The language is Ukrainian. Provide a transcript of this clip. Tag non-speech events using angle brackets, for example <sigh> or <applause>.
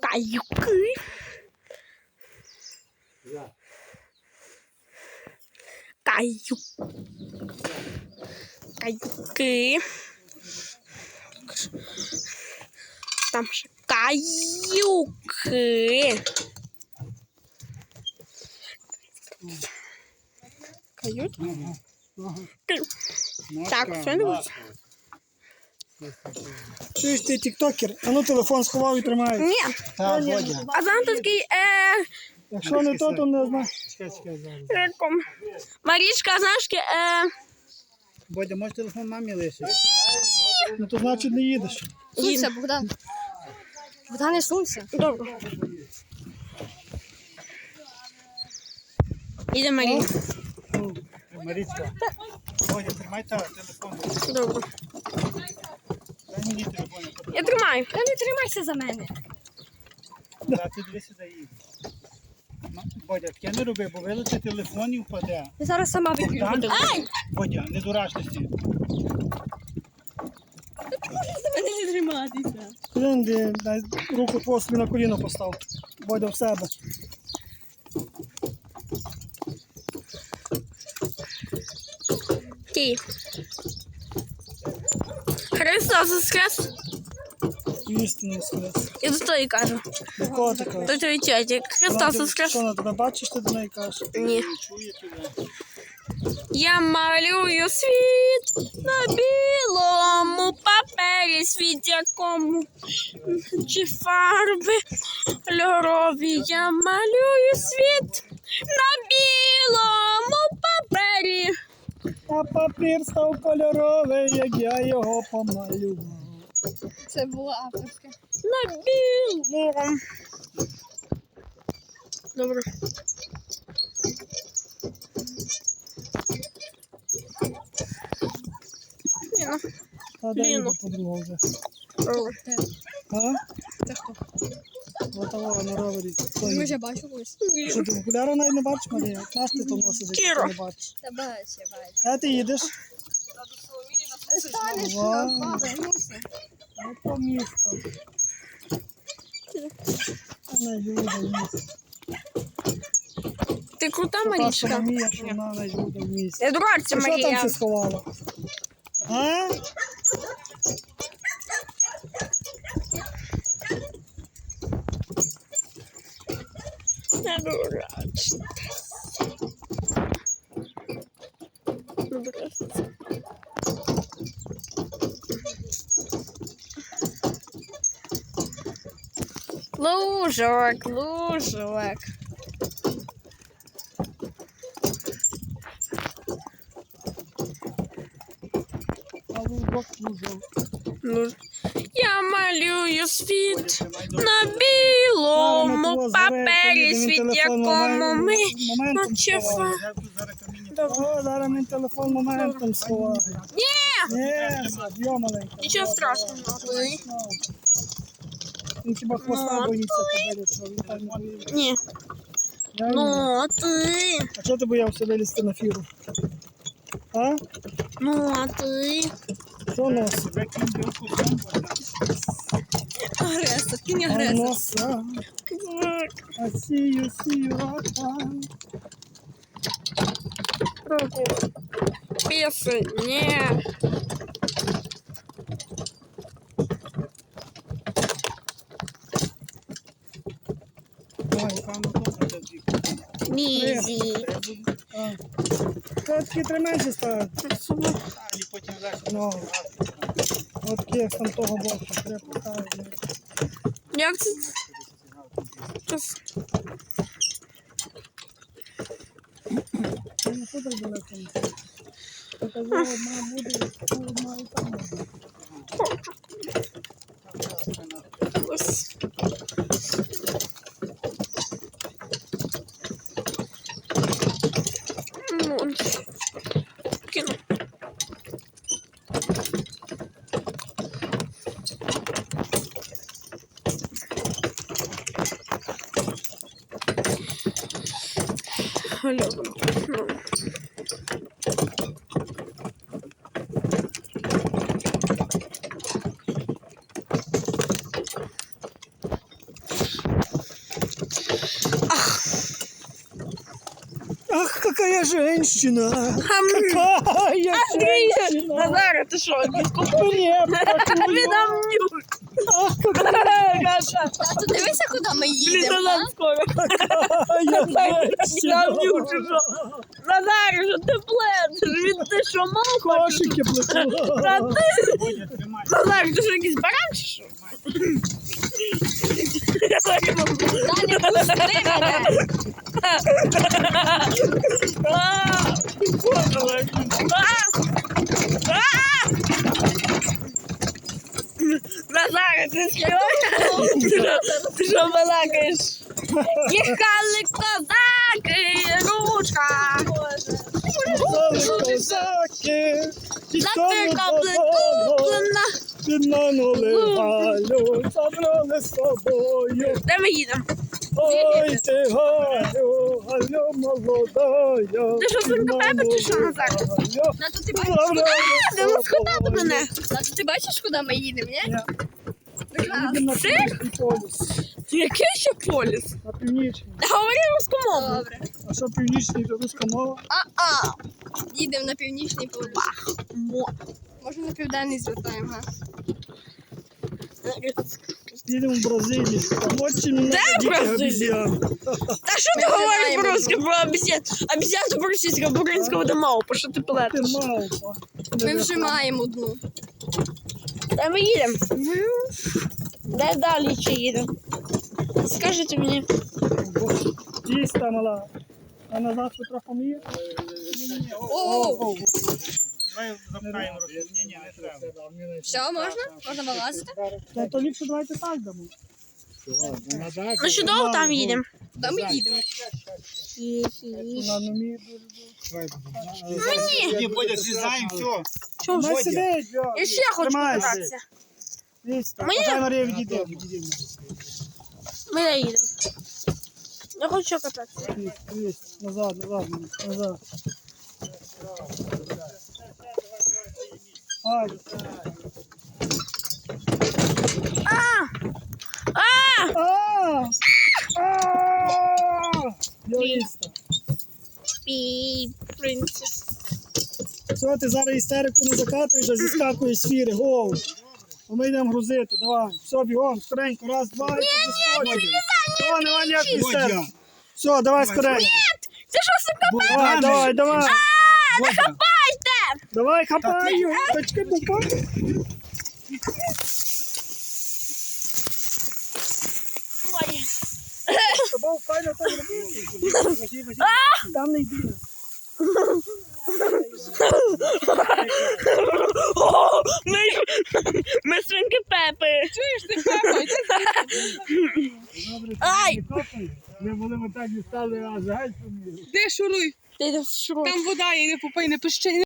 Каюки. Каюк. Каюки. Там ще каюки. Каюки? Так, все не Чуєш ти тіктокер? А ну телефон сховав і тримає. Ні. Так, Бодя. А там такий е, Якщо не то, то не знаю. реком. Марічка, знаєш, ке, е, Бодя, може телефон мамі лишити? Ну то значить не їдеш. Сунься, Богдан. Богдан, не сунься. добре. Іде Марія. Марічка. Бодя, тримай та телефон. Добре. Я тримаю. Та не тримайся за мене. Да, ти дві сюди їдеш. Бодя, таке не роби, бо вилучить телефон і впаде. Я зараз сама виключу. Ай! Бодя, не дурачності. За мене не триматися. Дай руку твою собі на коліно постав. Бодя в себе. Ті. Христос воскрес. Істинний скрес. І до того і кажу. До кого ти кажеш? До того чаті. Христос воскрес. Що на тебе бачиш, ти до неї кажеш? Ні. Чує тебе. Я малюю світ на білому папері, світ якому чи фарби кольорові. Я малюю світ на папір став кольоровий, як я його помалював. Це було авторське. На білому. Добре. Ну, дай Ліну. вже. Це хто? Вот на ровері. Ми вже бачу колись. Що ти окуляри навіть не бачиш, Марія? Наш ти то носиш, якщо Кіро. ти не бачиш. Та бачу, бачу. А ти їдеш? Станеш Вау. гнуся. А то місто. А на Юда місто. Ти крута, Та Марічка? Соломія, що вона Юда Ти що там Марія. все сховала? А? Лужок, лужок. А лужок, лужок. Луж- Я малюю світ на білому папері, світ якому ми наче О, зараз мені телефон моментом сховає. Ні! Ні. Нічого страшного. Він хіба хвоста Ну, боїться тебе, він так не боїться. Ні. Ну, а ти. А чого ти боявся вилізти на фіру? А? Ну, а ти. Що носить? Агресор, кінь агресор. носа. А сію, сію, а Руку. Пісень. Ні. Ой, пану добре завжди. Лізі. А. Та такі тримайся ставити. Ну, от як там того боку, треба поставити. Як це? Час. Я не буду далеко. Показала, казала, одна буде, одна і там буде. гальону. Ну. Ах, какая женщина! Ам... Какая Андрей, женщина! Назар, ты что, не скупил? Видам, Тато, дивися, куди ми їдемо. Віддам нюх, <laughs> що? Назаре, що ти плетеш? Від ти що, мав? Кошики плету. Та ти... Що, якийсь баран, чи що? Я. Даня, <laughs> пусти мене. А, ти подала. А! А! Назаре, ти співаєш? Ти що- Ти що балакаєш? Їхали козаки, ручка. Козаки, додому, куплена. Підманули Галю, забрали з собою. Де ми їдемо? Ой, ти Галю, Галю молодая. Ти що, свинка Пепа чи що, Назар? Галю, А? Тато, ти бачиш, куди ми їдемо, ні? Полюс, Який ще поліс? на північний. Говори русскомовно. Добре. А що північний, то руська мова? А-а. Їдемо на північний полюс. Мо. Може на південний звертаємо, га? Їдемо в Бразилію. Там очень много Де диких Бразилія? обезьян. Та що Ми ти говориш знаємо. по-русски про обезьян? Обезьян то по-російськи, по-українському до мавпа, що ти Ти плетеш? мавпа. Ми вже маємо одну. Де ми їдемо? Де далі ще їдемо? Скажіть мені. Діста мала. А назад ви трохи міє? О, Давай запхаємо. Ні, ні, не треба. все, можна? Можна вилазити? Та то ліпше давайте так дамо. Ну що довго там їдемо? Куди ми їдемо? Мені. Ні, Бодя, зрізаємо, все. Чого ж? Сидить. Я ще хочу покататися. Мені? Марія, відійди. Ми не їдемо. Я хочу кататися. Назад, назад, назад. Ай, А! А! а! А! Йоїста. Пі, принцес. Все, ти зараз істерику не закатуєш, а зіскакуєш з фіри, гоу. Бо Ми йдемо грузити, давай. Все, бігом, скоренько, раз, два, і ти не Все, нема ніякої істерики. Все, давай скоренько. Це що сука? Давай, давай, давай. Бодя. Байте! Давай, хапай його. Точки, бупа. Ой. Тобою файно так робити. <laughs> Там не йди. О, ми, ми свинки Пепи. Чуєш ти Ай! Ми були ми так дістали, а жаль, що Де шуруй? Ти йдеш в шрот. Там вода, і не попий, не пищи.